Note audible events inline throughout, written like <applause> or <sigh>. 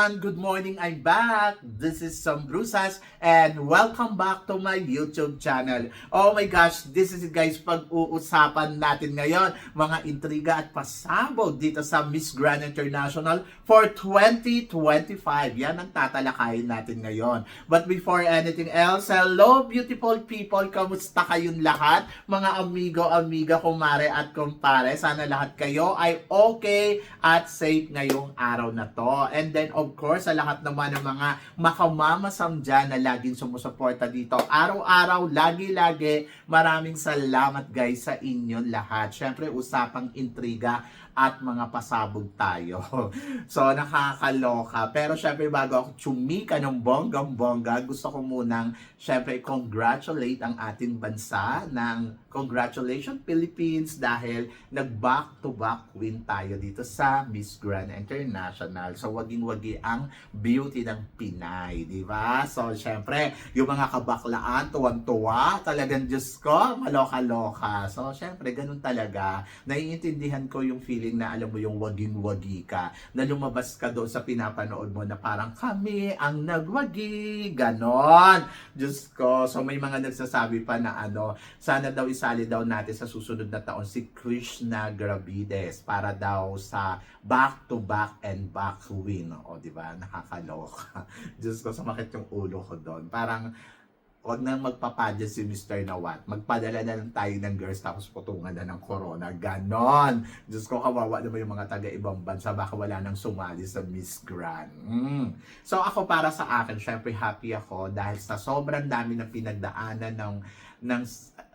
Everyone! Good morning! I'm back! This is Sam Brusas and welcome back to my YouTube channel. Oh my gosh, this is it guys, pag-uusapan natin ngayon mga intriga at pasabog dito sa Miss Grand International for 2025. Yan ang tatalakayin natin ngayon. But before anything else, hello beautiful people! Kamusta kayong lahat? Mga amigo, amiga, kumare at kumpare. Sana lahat kayo ay okay at safe ngayong araw na to. And then of course, sa lahat naman ng mga makamamasam dyan na laging sumusuporta dito. Araw-araw, lagi-lagi, maraming salamat guys sa inyong lahat. Syempre, usapang intriga at mga pasabog tayo. <laughs> so, nakakaloka. Pero syempre, bago ako tsumika ng bonggang-bongga, gusto ko munang syempre congratulate ang ating bansa ng congratulations Philippines dahil nag back-to-back win tayo dito sa Miss Grand International. So, waging-wagi ang beauty ng Pinay, di ba? So, syempre, yung mga kabaklaan, tuwan-tuwa, talagang Diyos ko, maloka-loka. So, syempre, ganun talaga. Naiintindihan ko yung feeling na alam mo yung waging-wagi ka, na lumabas ka doon sa pinapanood mo na parang kami ang nagwagi, ganon. Diyos ko, so may mga nagsasabi pa na ano, sana daw isali daw natin sa susunod na taon si Krishna Gravides para daw sa back-to-back and back win. O, di ba? Nakakaloka. <laughs> Diyos ko, sumakit yung ulo ko doon. Parang, Huwag nang magpapadya si Mr. Nawat. Magpadala na lang tayo ng girls tapos putungan na ng corona. Ganon. Diyos ko, kawawa naman yung mga taga-ibang bansa. Baka wala nang sumali sa Miss Grand. Mm. So ako para sa akin, syempre happy ako dahil sa sobrang dami na pinagdaanan ng, ng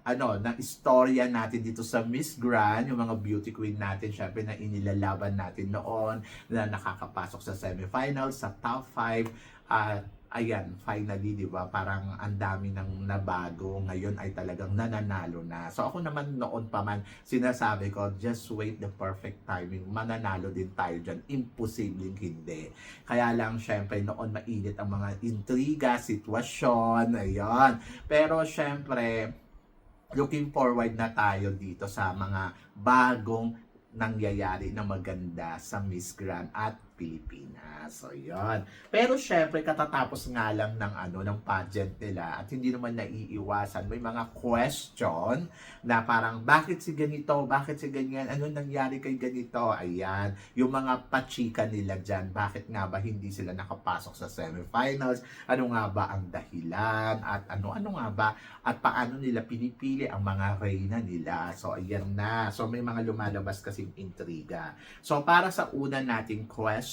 ano, ng istorya natin dito sa Miss Grand, yung mga beauty queen natin, syempre na inilalaban natin noon, na nakakapasok sa semifinals, sa top 5, at ayan, finally, di ba, parang ang dami ng nabago, ngayon ay talagang nananalo na. So ako naman noon pa man, sinasabi ko, just wait the perfect timing, mananalo din tayo dyan, imposibleng hindi. Kaya lang, syempre, noon mainit ang mga intriga, sitwasyon, ayun. Pero syempre, looking forward na tayo dito sa mga bagong nangyayari na maganda sa Miss Grand at Pilipinas. So, yun. Pero syempre, katatapos nga lang ng, ano, ng pageant nila at hindi naman naiiwasan. May mga question na parang, bakit si ganito? Bakit si ganyan? Ano nangyari kay ganito? Ayan. Yung mga pachika nila dyan, bakit nga ba hindi sila nakapasok sa semifinals? Ano nga ba ang dahilan? At ano-ano nga ba? At paano nila pinipili ang mga reyna nila? So, ayan na. So, may mga lumalabas kasing intriga. So, para sa una nating question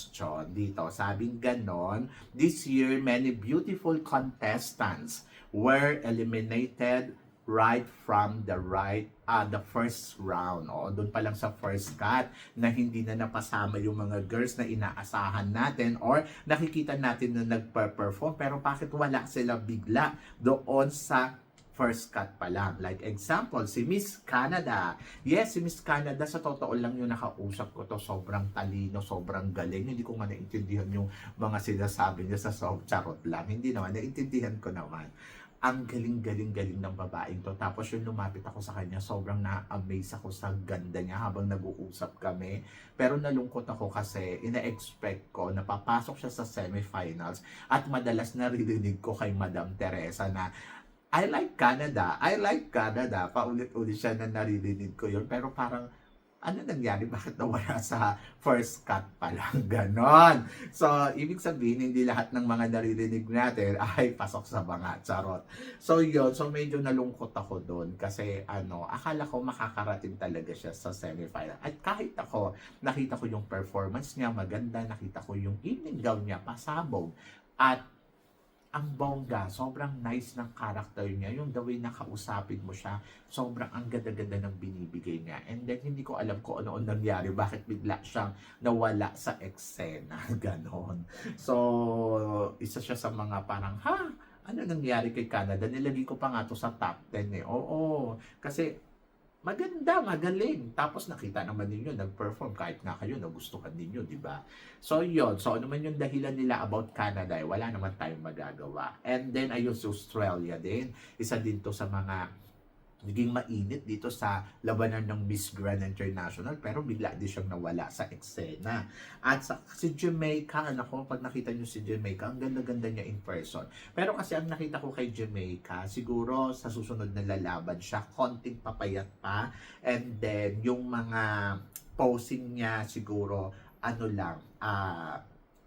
dito, sabing ganon, this year, many beautiful contestants were eliminated right from the right uh, the first round. O doon pa lang sa first cut na hindi na napasama yung mga girls na inaasahan natin or nakikita natin na nagpa-perform pero bakit wala sila bigla doon sa first cut pa lang. Like example, si Miss Canada. Yes, si Miss Canada, sa totoo lang yung nakausap ko to, sobrang talino, sobrang galing. Hindi ko man naintindihan yung mga sinasabi niya sa soft charot lang. Hindi naman, naintindihan ko naman ang galing-galing-galing ng babaeng to. Tapos yung lumapit ako sa kanya, sobrang na-amaze ako sa ganda niya habang nag-uusap kami. Pero nalungkot ako kasi ina-expect ko na papasok siya sa semifinals at madalas naririnig ko kay Madam Teresa na I like Canada. I like Canada. Paulit-ulit siya na naririnig ko yun. Pero parang, ano nangyari? Bakit nawala sa first cut pa lang? <laughs> Ganon. So, ibig sabihin, hindi lahat ng mga naririnig natin <laughs> ay pasok sa banga. Charot. So, yun. So, medyo nalungkot ako doon. Kasi, ano, akala ko makakarating talaga siya sa semifinal. At kahit ako, nakita ko yung performance niya, maganda. Nakita ko yung evening gown niya, pasabog. At ang bongga, sobrang nice ng character niya. Yung the way na mo siya, sobrang ang ganda-ganda ng binibigay niya. And then, hindi ko alam kung ano ang nangyari, bakit bigla siyang nawala sa eksena. <laughs> Ganon. So, isa siya sa mga parang, ha? Ano nangyari kay Canada? Nilagay ko pa nga to sa top 10 eh. Oo, kasi maganda, magaling. Tapos nakita naman ninyo, nag-perform kahit nga kayo, nagustuhan ninyo, di ba? So, yun. So, ano man yung dahilan nila about Canada, eh, wala naman tayong magagawa. And then, ayun, sa Australia din. Isa din to sa mga naging mainit dito sa labanan ng Miss Grand International pero bigla din siyang nawala sa eksena. At sa, si Jamaica, anak ko, pag nakita niyo si Jamaica, ang ganda-ganda niya in person. Pero kasi ang nakita ko kay Jamaica, siguro sa susunod na lalaban siya, konting papayat pa. And then, yung mga posing niya siguro, ano lang, ah,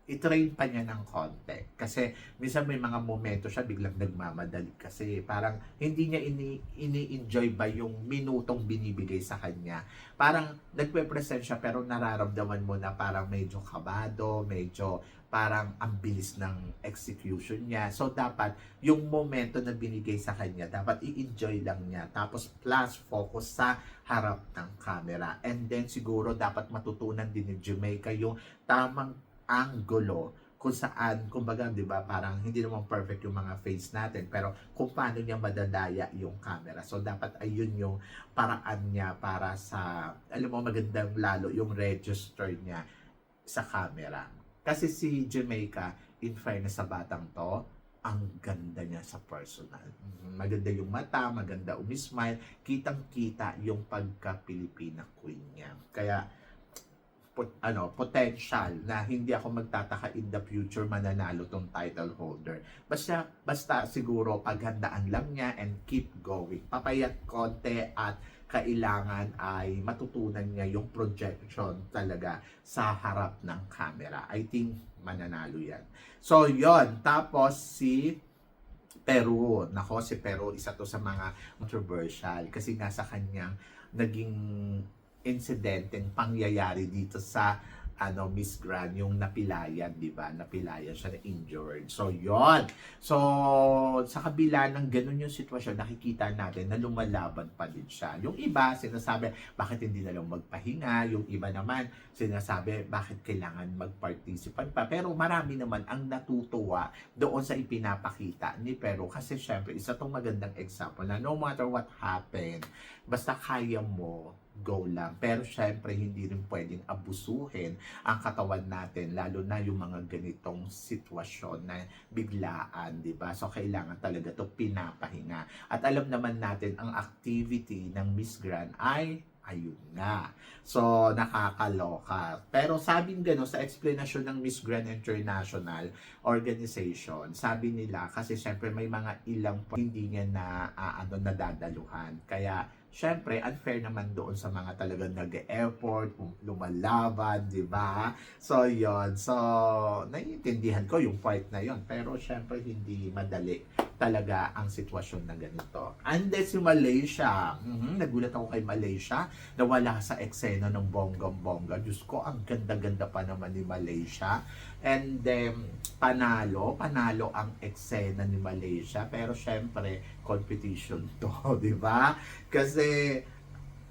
i-train pa niya ng konti. Kasi minsan may mga momento siya biglang nagmamadali kasi parang hindi niya ini ini-enjoy ba yung minutong binibigay sa kanya. Parang nagpe-present siya pero nararamdaman mo na parang medyo kabado, medyo parang ang bilis ng execution niya. So dapat yung momento na binigay sa kanya, dapat i-enjoy lang niya. Tapos plus focus sa harap ng camera. And then siguro dapat matutunan din ni Jamaica yung tamang angulo kung saan, kumbaga, di ba, parang hindi naman perfect yung mga face natin, pero kung paano niya madadaya yung camera. So, dapat ayun yung paraan niya para sa, alam mo, magandang lalo yung register niya sa camera. Kasi si Jamaica, in fairness sa batang to, ang ganda niya sa personal. Mhm. Maganda yung mata, maganda umismile, kitang-kita yung pagka-Pilipina queen niya. Kaya, pot, ano, potential na hindi ako magtataka in the future mananalo tong title holder. Basta, basta siguro paghandaan lang niya and keep going. Papayat konti at kailangan ay matutunan niya yung projection talaga sa harap ng camera. I think mananalo yan. So, yon Tapos si Peru. Nako, si Peru, isa to sa mga controversial kasi nga sa kanyang naging insidenteng pangyayari dito sa ano Miss Grand yung napilayan, 'di ba? Napilayan siya na injured. So, 'yon. So, sa kabila ng ganun yung sitwasyon, nakikita natin na lumalaban pa din siya. Yung iba sinasabi, bakit hindi na lang magpahinga? Yung iba naman sinasabi, bakit kailangan mag-participant pa? Pero marami naman ang natutuwa doon sa ipinapakita ni Pero kasi syempre, isa tong magandang example na no matter what happened, basta kaya mo, go lang. Pero syempre, hindi rin pwedeng abusuhin ang katawan natin, lalo na yung mga ganitong sitwasyon na biglaan, di ba? So, kailangan talaga to pinapahinga. At alam naman natin, ang activity ng Miss Grand ay ayun nga. So, nakakaloka. Pero sabing gano'n, sa explanation ng Miss Grand International Organization, sabi nila, kasi syempre may mga ilang hindi niya na ah, ano, nadadaluhan. Kaya, syempre, unfair naman doon sa mga talagang nag-effort, lumalaban, di ba? So, yon So, naiintindihan ko yung part na yon Pero, syempre, hindi madali talaga ang sitwasyon na ganito. And then si Malaysia, mhm, nagulat ako kay Malaysia, nawala sa eksena ng bonggang-bongga. Diyos ko, ang ganda-ganda pa naman ni Malaysia. And then, panalo, panalo ang eksena ni Malaysia. Pero syempre, competition to, <laughs> di ba? Kasi,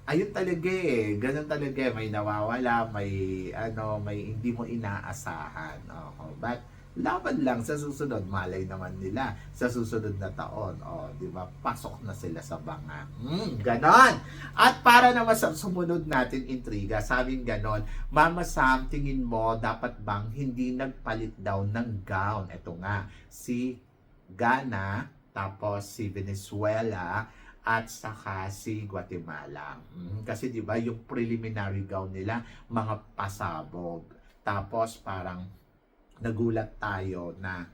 ayun talaga eh. Ganun talaga eh. May nawawala, may, ano, may hindi mo inaasahan. Oh, but, laban lang sa susunod. Malay naman nila sa susunod na taon. O, di ba? Pasok na sila sa banga. Hmm, ganon. At para naman sa sumunod natin intriga, sabing ganon, Mama Sam, tingin mo, dapat bang hindi nagpalit daw ng gown? Ito nga, si Ghana, tapos si Venezuela, at saka si Guatemala. Mhm, Kasi 'di ba yung preliminary gown nila mga pasabog. Tapos parang nagulat tayo na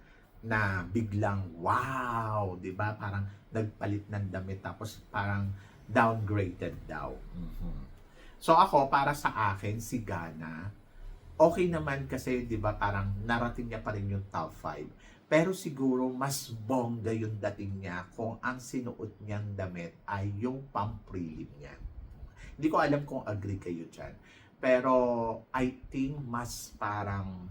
na biglang wow, 'di ba? Parang nagpalit ng damit tapos parang downgraded daw. Mhm. So ako para sa akin si Ghana okay naman kasi 'di ba parang narating niya pa rin yung top 5. Pero siguro mas bongga yung dating niya kung ang sinuot niyang damit ay yung pamprelim niya. Hindi ko alam kung agree kayo dyan. Pero I think mas parang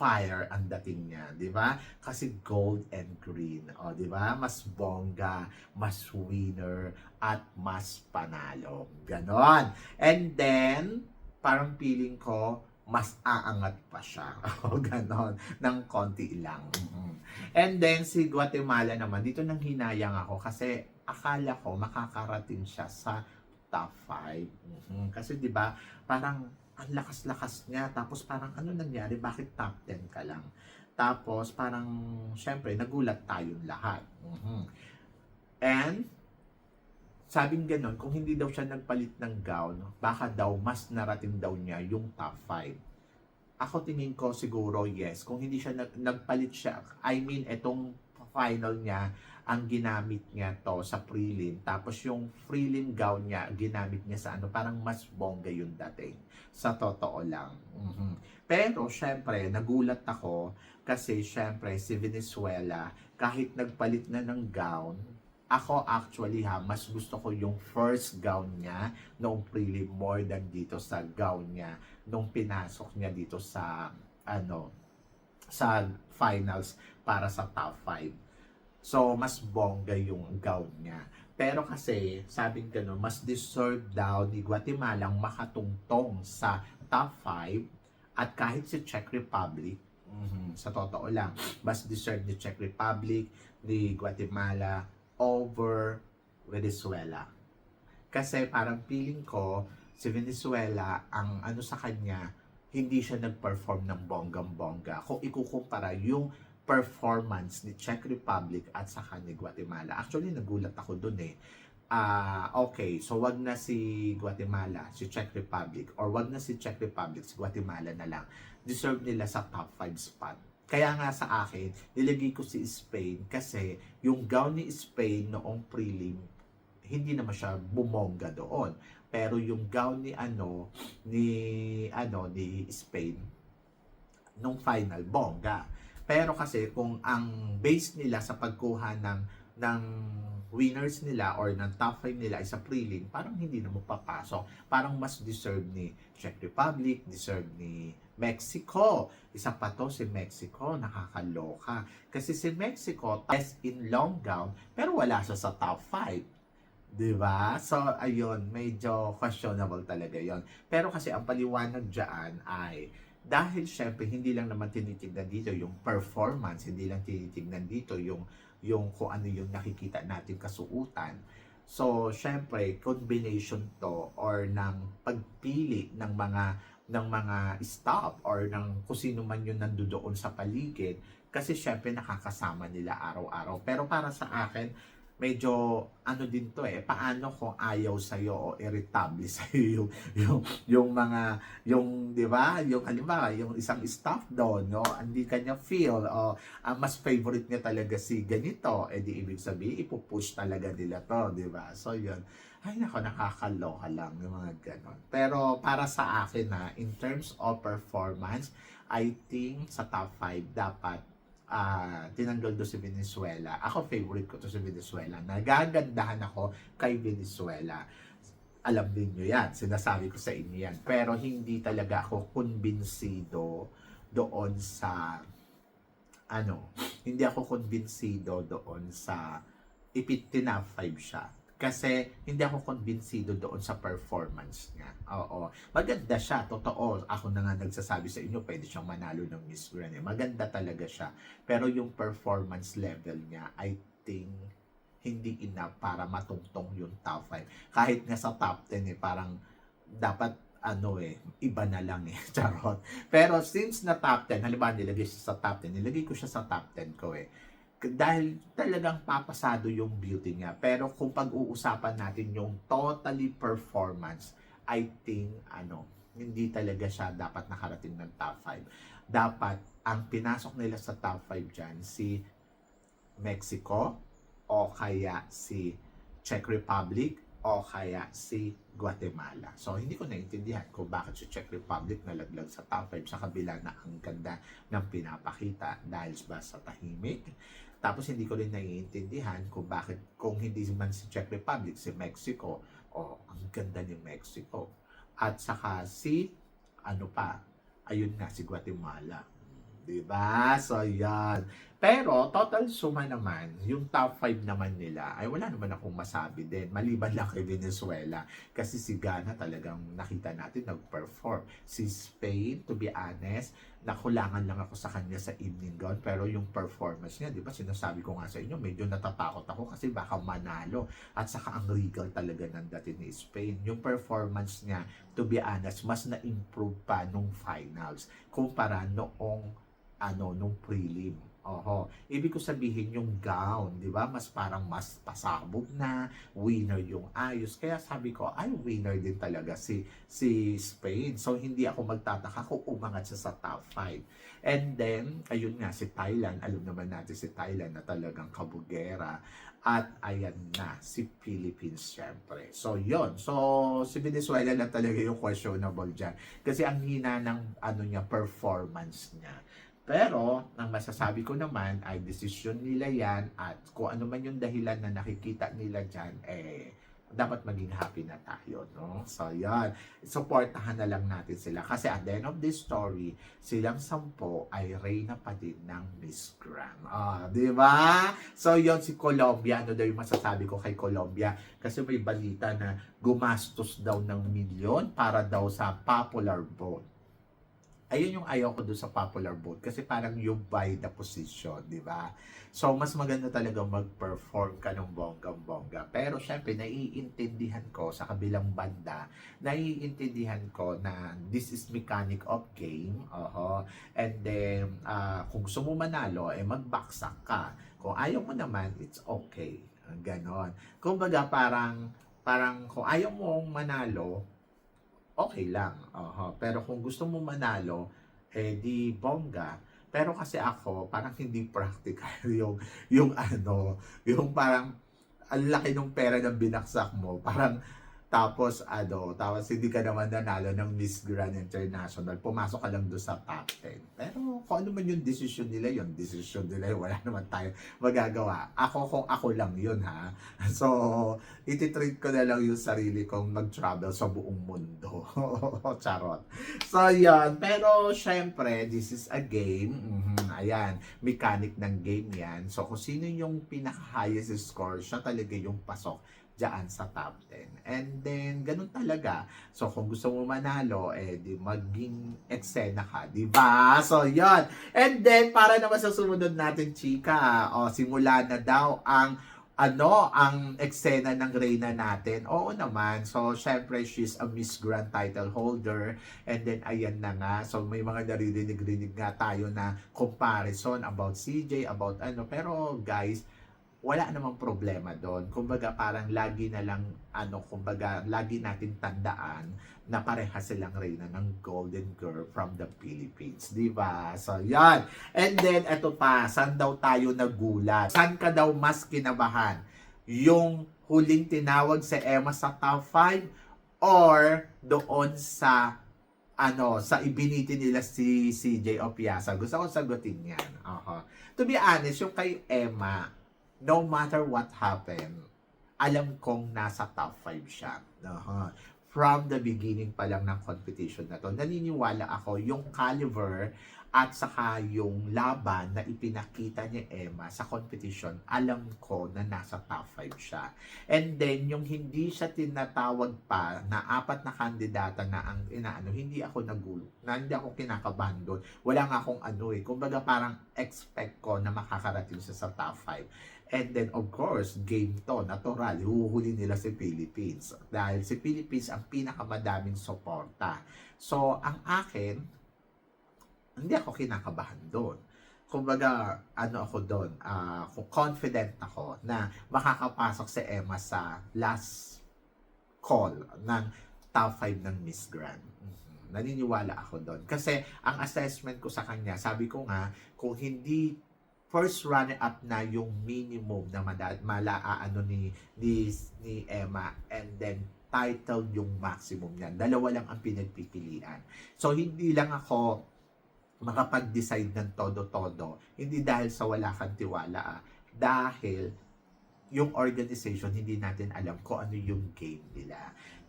fire ang dating niya, di ba? Kasi gold and green, o di ba? Mas bongga, mas winner, at mas panalo. Ganon. And then, parang feeling ko, mas aangat pa siya. <laughs> O ganon, ng konti lang. And then, si Guatemala naman, dito nang hinayang ako kasi akala ko makakarating siya sa top 5. Mhm. Kasi 'di ba, parang ang lakas-lakas niya tapos parang ano nangyari, bakit top 10 ka lang? Tapos parang syempre nagulat tayong lahat. And sabing ganon, kung hindi daw siya nagpalit ng gown, baka daw mas narating daw niya yung top 5. Ako tingin ko siguro yes. Kung hindi siya nag, nagpalit siya, I mean, etong final niya, ang ginamit niya to sa prelim. Tapos yung prelim gown niya, ginamit niya sa ano, parang mas bongga yung dating. Sa totoo lang. Mhm. Pero, syempre, nagulat ako kasi, syempre, si Venezuela, kahit nagpalit na ng gown, ako actually ha, mas gusto ko yung first gown niya noong prelim more than dito sa gown niya nung pinasok niya dito sa ano sa finals para sa top 5. So, mas bongga yung gown niya. Pero kasi, sabing gano'n, mas deserve daw ni Guatemala ang makatungtong sa top 5 at kahit si Czech Republic, mhm, sa totoo lang, mas deserve ni Czech Republic, ni Guatemala, over Venezuela. Kasi parang feeling ko, si Venezuela, ang ano sa kanya, hindi siya nag-perform ng bonggang-bongga. Kung ikukumpara yung performance ni Czech Republic at saka ni Guatemala. Actually, nagulat ako dun eh. Ah, okay, so wag na si Guatemala, si Czech Republic, or wag na si Czech Republic, si Guatemala na lang. Deserve nila sa top 5 spot. Kaya nga sa akin, nilagay ko si Spain kasi yung gown ni Spain noong prelim, hindi naman siya bumongga doon. Pero yung gown ni ano, ni ano, ni Spain, nung final, bongga. Pero kasi kung ang base nila sa pagkuha ng ng winners nila or ng top 5 nila ay sa prelim, parang hindi na mapapasok. Parang mas deserve ni Czech Republic, deserve ni Mexico. Isa pa to si Mexico, nakakaloka. Kasi si Mexico, best in long gown, pero wala siya sa top 5. 'Di ba? So, ayun, medyo questionable talaga 'yon. Pero kasi ang paliwanag diyan ay dahil syempre hindi lang naman tinitignan dito yung performance, hindi lang tinitignan dito yung yung kung ano yung nakikita natin kasuutan. So, syempre, combination to or ng pagpili ng mga ng mga staff or ng kung sino man yung nandoon sa paligid kasi syempre nakakasama nila araw-araw. Pero para sa akin, medyo ano din to eh, paano kung ayaw sa o irritable <laughs> sa yung yung yung mga yung 'di ba, yung halimbawa yung isang staff doon, no, hindi kanya feel o ang mas favorite niya talaga si ganito, eh di ibig sabihin ipupush talaga nila to, 'di ba? So yun. Ay nako, nakakaloka lang yung mga ganon. Pero para sa akin na in terms of performance, I think sa top 5 dapat ah tinanggal do si Venezuela. Ako favorite ko to si Venezuela. Nagagandahan ako kay Venezuela. Alam din nyo yan. Sinasabi ko sa inyo yan. Pero hindi talaga ako kumbinsido doon sa ano, hindi ako kumbinsido doon sa ipit 5 siya. Kasi hindi ako kumbinsido doon sa performance niya. Oo. Maganda siya, totoo. Ako na nga nagsasabi sa inyo, pwede siyang manalo ng Miss Grand. Eh. Maganda talaga siya. Pero yung performance level niya, I think, hindi enough para matungtong yung top 5. Kahit nga sa top 10 eh, parang dapat ano eh, iba na lang eh, <laughs> charot. Pero since na top 10, halimbawa nilagay siya sa top 10, nilagay ko siya sa top 10 ko eh dahil talagang papasado yung beauty niya. Pero kung pag-uusapan natin yung totally performance, I think, ano, hindi talaga siya dapat nakarating ng top 5. Dapat, ang pinasok nila sa top 5 dyan, si Mexico, o kaya si Czech Republic, o kaya si Guatemala. So, hindi ko naintindihan kung bakit si Czech Republic nalaglag sa top 5 sa kabila na ang ganda ng pinapakita dahil ba sa tahimik. Tapos, hindi ko rin naiintindihan kung bakit, kung hindi man si Czech Republic, si Mexico, o ang ganda ni Mexico. At saka si, ano pa, ayun nga, si Guatemala. Diba? So, yan. Pero, total suma naman, yung top 5 naman nila, ay wala naman akong masabi din. Maliban lang kay Venezuela. Kasi si Ghana talagang nakita natin nag-perform. Si Spain, to be honest, nakulangan lang ako sa kanya sa evening gown. Pero yung performance niya, di ba, sinasabi ko nga sa inyo, medyo natatakot ako kasi baka manalo. At saka ang regal talaga ng dati ni Spain. Yung performance niya, to be honest, mas na-improve pa nung finals kumpara noong ano nung prelim Oho. Ibig ko sabihin yung gown, di ba? Mas parang mas pasabog na, winner yung ayos. Kaya sabi ko, ay, winner din talaga si si Spain. So, hindi ako magtataka kung umangat siya sa top 5. And then, ayun nga, si Thailand. Alam naman natin si Thailand na talagang kabugera. At ayan na, si Philippines syempre. So, yon So, si Venezuela na talaga yung questionable dyan. Kasi ang hina ng ano niya, performance niya. Pero, ang masasabi ko naman ay desisyon nila yan at kung ano man yung dahilan na nakikita nila dyan, eh, dapat maging happy na tayo, no? So, yan. Supportahan na lang natin sila. Kasi at the end of this story, silang sampo ay reyna pa din ng Miss Grand. Ah, di ba? So, yon si Colombia. Ano daw yung masasabi ko kay Colombia? Kasi may balita na gumastos daw ng milyon para daw sa popular vote ayun yung ayaw ko doon sa popular vote kasi parang you buy the position, di ba? So, mas maganda talaga mag-perform ka ng bonggang-bongga. Pero, syempre, naiintindihan ko sa kabilang banda, naiintindihan ko na this is mechanic of game. Oho. And then, ah, kung gusto mo manalo, eh, magbaksak ka. Kung ayaw mo naman, it's okay. Ganon. Kumbaga, parang, parang kung ayaw mo manalo, okay lang. Oho. Pero kung gusto mo manalo, eh di bongga. Pero kasi ako, parang hindi practical <laughs> yung, yung ano, yung parang, ang laki ng pera na binaksak mo, parang, tapos ano, tapos hindi ka naman nanalo ng Miss Grand International, pumasok ka lang doon sa top 10. Pero kung ano man yung decision nila, yung decision nila, <laughs> wala naman tayo magagawa. Ako kung ako lang yun ha. <laughs> So, ititreat ko na lang yung sarili kong mag-travel sa buong mundo. <laughs> Charot. So, yan. Pero, syempre, this is a game. Mhm, Ayan. Mechanic ng game yan. So, kung sino yung pinaka-highest score, siya talaga yung pasok dyan sa top 10. And then, ganun talaga. So, kung gusto mo manalo, eh, di maging eksena ka, di ba? So, yon And then, para naman sa sumunod natin, chika, o, simula na daw ang ano ang eksena ng Reyna natin. Oo naman. So, syempre, she's a Miss Grand title holder. And then, ayan na nga. So, may mga naririnig-rinig nga tayo na comparison about CJ, about ano. Pero, guys, wala namang problema doon. Kumbaga parang lagi na lang ano, kumbaga lagi natin tandaan na pareha silang reyna ng Golden Girl from the Philippines, 'di ba? So, 'yan. And then eto pa, saan daw tayo nagulat? Saan ka daw mas kinabahan? Yung huling tinawag sa Emma sa top 5 or doon sa ano, sa ibiniti nila si CJ Opiasa. Gusto ko sagutin yan. Aha. To be honest, yung kay Emma, no matter what happened, alam kong nasa top 5 siya. Aha. From the beginning pa lang ng competition na to, naniniwala ako yung caliber at saka yung laban na ipinakita ni Emma sa competition, alam ko na nasa top 5 siya. And then, yung hindi siya tinatawag pa na apat na kandidata na ang inaano, hindi ako nagulo, na hindi ako kinakabahan doon. Wala nga akong ano eh. Kumbaga parang expect ko na makakarating siya sa top 5. And then, of course, game to, natural, huhuli nila si Philippines. Dahil si Philippines ang pinakamadaming suporta. So, ang akin, hindi ako kinakabahan doon. Kumbaga, ano ako doon, ah, confident ako na makakapasok si Emma sa last call ng top 5 ng Miss Grand. Mhm. Naniniwala ako doon. Kasi ang assessment ko sa kanya, sabi ko nga, kung hindi first runner-up na yung minimum na mala, mala ano ni, ni, ni Emma and then title yung maximum niya. Dalawa lang ang pinagpipilian. So, hindi lang ako makapag-decide ng todo-todo. Hindi dahil sa wala kang tiwala, ah. dahil yung organization, hindi natin alam kung ano yung game nila.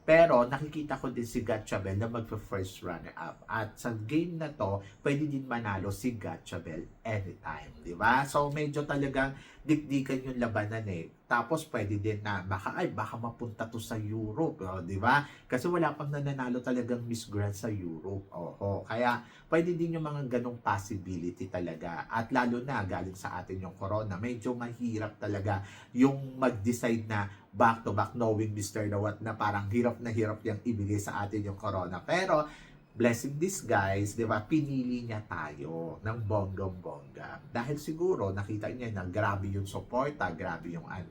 Pero nakikita ko din si Gatchabel na magpa-first runner-up. At sa game na to, pwede din manalo si Gatchabel anytime. Di ba? So medyo talagang dikdikan yung labanan eh. Tapos pwede din na baka ay baka mapunta to sa Europe, oh, di ba? Kasi wala pang nananalo talagang Miss Grand sa Europe. Oho. Kaya pwede din yung mga ganong possibility talaga. At lalo na galing sa atin yung corona, medyo mahirap talaga yung mag-decide na back to back knowing Mr. Nawat na parang hirap na hirap yung ibigay sa atin yung corona. Pero blessing disguise, di ba, pinili niya tayo ng bonggong-bongga. Dahil siguro, nakita niya na grabe yung suporta, grabe yung ano.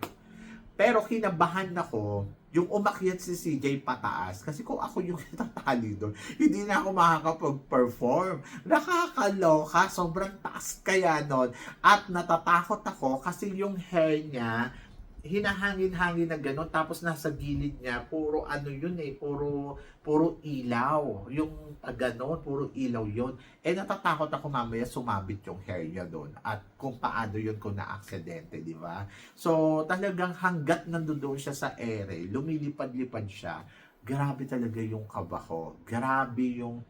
Pero kinabahan ako, yung umakyat si CJ pataas, kasi kung ako yung <laughs> tatali doon, hindi na ako makakapag-perform. Nakakaloka, sobrang taas kaya nun. At natatakot ako kasi yung hair niya, hinahangin-hangin na gano'n tapos nasa gilid niya puro ano yun eh puro puro ilaw. Yung ah, gano'n puro ilaw yun. Eh natatakot ako mamaya sumabit yung hair niya doon at kung paano yun kung na-aksidente di ba? So talagang hanggat nandoon siya sa ere lumilipad-lipad siya grabe talaga yung kaba ko grabe yung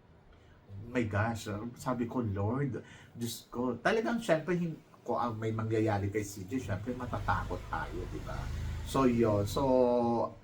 my gosh, sabi ko, Lord, Diyos ko, talagang syempre, kung ang may mangyayari kay CJ, syempre matatakot tayo, di ba? So, yun. So,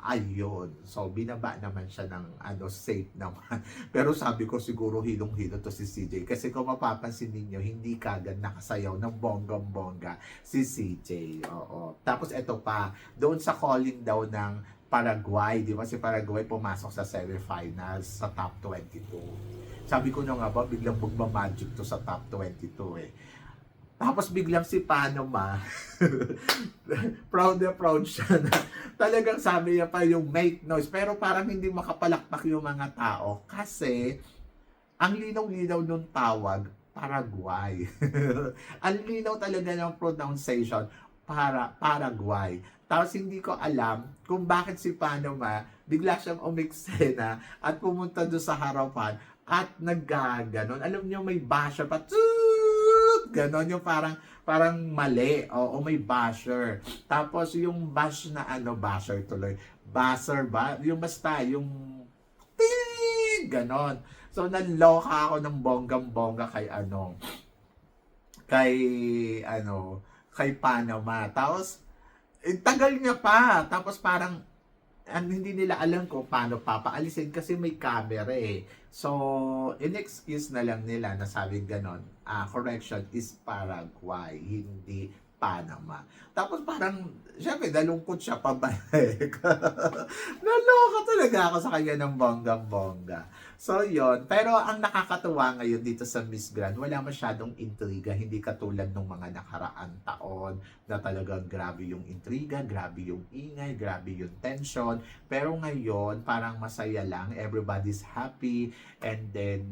ayun. So, binaba naman siya ng, ano, safe naman. <laughs> Pero sabi ko, siguro hilong-hilo to si CJ. Kasi kung mapapansin ninyo, hindi kagad nakasayaw ng bonggang-bongga si CJ. Oo. Tapos, eto pa, doon sa calling daw ng Paraguay, di ba? Si Paraguay pumasok sa semifinals sa top 22. Sabi ko na nga ba, biglang magmamagic to sa top 22 eh. Tapos biglang si Panama, <laughs> proud na proud siya na talagang sabi niya pa yung make noise. Pero parang hindi makapalakpak yung mga tao kasi ang linaw-linaw nung tawag, Paraguay. <laughs> ang linaw talaga ng pronunciation, para Paraguay. Tapos hindi ko alam kung bakit si Panama bigla siyang umiksena at pumunta doon sa harapan at naggaganon. Alam niyo may basher pa. Toot! Ganon yung parang parang mali. O, may basher. Tapos yung bash na ano, basher tuloy. Basher ba? Yung basta, yung ting! Ganon. So, naloka ako ng bonggang-bongga kay ano, kay ano, kay Panama. Tapos, eh, tagal niya pa. Tapos parang, ang hindi nila alam kung paano papaalisin kasi may camera eh. So, in-excuse na lang nila na sabi ganon, ah, correction is Paraguay, hindi Panama. Tapos parang, syempre, nalungkot siya pabalik. <laughs> Naloka talaga ako sa kanya ng bonggang-bongga. So, yon Pero ang nakakatuwa ngayon dito sa Miss Grand, wala masyadong intriga. Hindi katulad ng mga nakaraan taon na talagang grabe yung intriga, grabe yung ingay, grabe yung tension. Pero ngayon, parang masaya lang. Everybody's happy. And then,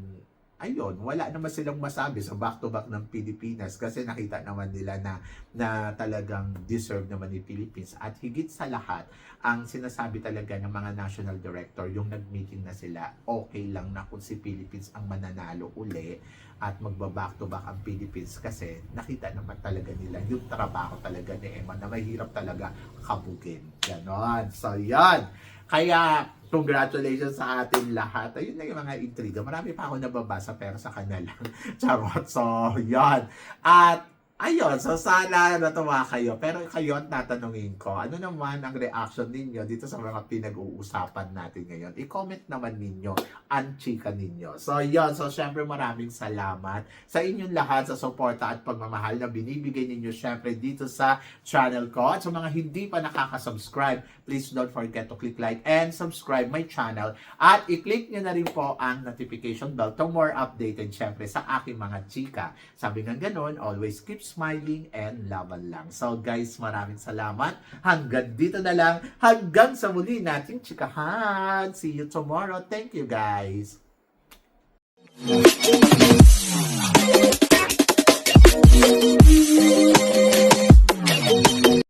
ayun, wala naman silang masabi sa back-to-back ng Pilipinas kasi nakita naman nila na, na talagang deserve naman ni Philippines. At higit sa lahat, ang sinasabi talaga ng mga national director, yung nag-meeting na sila, okay lang na kung si Philippines ang mananalo uli at magba-back-to-back ang Philippines kasi nakita naman talaga nila yung trabaho talaga ni Emma na mahirap talaga kabugin. Ganon. So, yan. Kaya, congratulations sa atin lahat. Ayun na yung mga intriga. Marami pa ako nababasa pero sa kanya lang. <laughs> Charot. So, yan. At, ayun. So, sana natuwa kayo. Pero kayo, ang tatanungin ko, ano naman ang reaction ninyo dito sa mga pinag-uusapan natin ngayon? I-comment naman ninyo ang chika ninyo. So, yun. So, syempre maraming salamat sa inyong lahat sa suporta at pagmamahal na binibigay ninyo syempre dito sa channel ko. At sa mga hindi pa nakaka-subscribe, please don't forget to click like and subscribe my channel. At i-click nyo na rin po ang notification bell to more updated syempre sa aking mga chika. Sabi nga ganun, always keep smiling and laban lang. So guys, maraming salamat. Hanggang dito na lang. Hanggang sa muli nating chikahan. See you tomorrow. Thank you guys. Thank you.